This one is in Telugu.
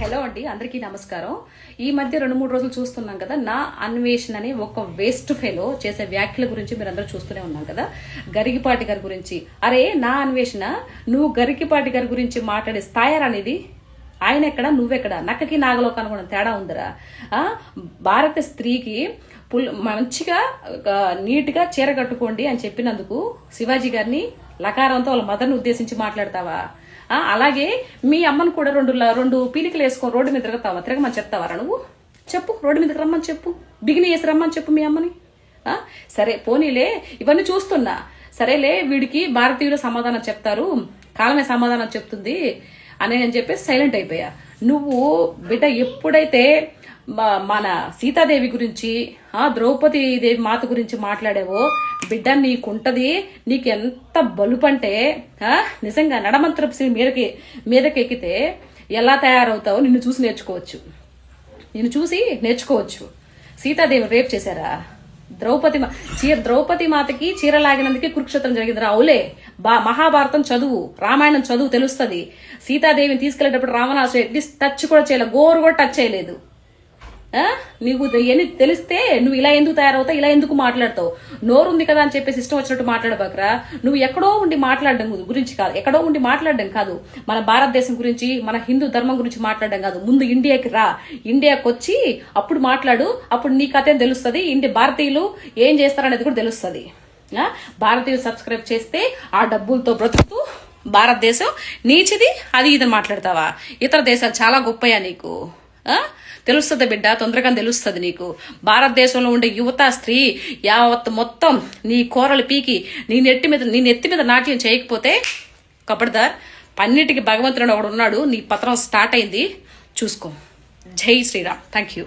హలో అండి అందరికీ నమస్కారం. ఈ మధ్య రెండు మూడు రోజులు చూస్తున్నాం కదా నా అన్వేషణ అని ఒక వేస్ట్ ఫెలో చేసే వ్యాఖ్యల గురించి మీరు అందరూ చూస్తూనే ఉన్నాం కదా. గరిగిపాటి గారి గురించి. అరే నా అన్వేషణ నువ్వు గరికిపాటి గారి గురించి మాట్లాడే స్థాయర్ అనేది ఆయన ఎక్కడ నువ్వెక్కడ? నక్కకి నాగలోకానికి కూడా తేడా ఉందిరా. భారత స్త్రీకి పుల్ మంచిగా నీట్గా చీర కట్టుకోండి అని చెప్పినందుకు శివాజీ గారిని లకారంతో వాళ్ళ మదర్ని ఉద్దేశించి మాట్లాడతావా? అలాగే మీ అమ్మను కూడా రెండు ల- రెండు పీలికలు వేసుకొని రోడ్డు మీద తిరుగుతావా? తిరగమని చెప్తావారా నువ్వు? చెప్పు రోడ్డు మీదకి రమ్మని చెప్పు. బిగిని వేసి రమ్మని చెప్పు మీ అమ్మని. సరే పోనీలే ఇవన్నీ చూస్తున్నా. సరేలే వీడికి భారతీయులు సమాధానం చెప్తారు కాలమే సమాధానం చెప్తుంది అని నేను చెప్పేసి సైలెంట్ అయిపోయా. నువ్వు బిడ్డ ఎప్పుడైతే మన సీతాదేవి గురించి ఆ ద్రౌపది దేవి మాత గురించి మాట్లాడేవో? బిడ్డ నీకుంటది నీకు ఎంత బలుపంటే ఆ, నిజంగా నడమంత్రపు శ్రీ మీదకి మీదకెక్కితే ఎలా తయారవుతావో నిన్ను చూసి నేర్చుకోవచ్చు. నిన్ను చూసి నేర్చుకోవచ్చు. సీతాదేవి రేప్ చేశారా? ద్రౌపది చీర ద్రౌపది మాతకి చీర లాగినందుకే కురుక్షేత్రం జరిగింది. రావులే బా మహాభారతం చదువు రామాయణం చదువు తెలుస్తుంది. సీతాదేవిని తీసుకెళ్ళేటప్పుడు రావణాసు ఎట్లీస్ట్ టచ్ కూడా చేయలేదు గోరు కూడా టచ్ చేయలేదు. నీకు ఎన్ని తెలిస్తే నువ్వు ఇలా ఎందుకు తయారవుతావు ఇలా ఎందుకు మాట్లాడతావు? నోరు ఉంది కదా అని చెప్పేసి ఇష్టం వచ్చినట్టు మాట్లాడబాకరా? నువ్వు ఎక్కడో ఉండి మాట్లాడడం గురించి కాదు. ఎక్కడో ఉండి మాట్లాడడం కాదు. మన భారతదేశం గురించి మన హిందూ ధర్మం గురించి మాట్లాడడం కాదు. ముందు ఇండియాకి రా. ఇండియాకి వచ్చి అప్పుడు మాట్లాడు అప్పుడు నీ కథ తెలుస్తుంది? ఇండియా భారతీయులు ఏం చేస్తారనేది కూడా తెలుస్తుంది. భారతీయులు సబ్స్క్రైబ్ చేస్తే ఆ డబ్బులతో బ్రతుకుతూ భారతదేశం నీచిది అది ఇది మాట్లాడతావా? ఇతర దేశాలు చాలా గొప్పయా నీకు? తెలుస్తుంది బిడ్డ తొందరగా తెలుస్తుంది నీకు. భారతదేశంలో ఉండే యువత స్త్రీ యావత్ మొత్తం నీ కూరలు పీకి నీ నెట్టి మీద నీ నెత్తి మీద నాట్యం చేయకపోతే కబడ్దార్ పన్నిటికి భగవంతుడు ఒకడు ఉన్నాడు నీ పత్రం స్టార్ట్ అయింది. చూసుకో. జై శ్రీరామ్. Thank you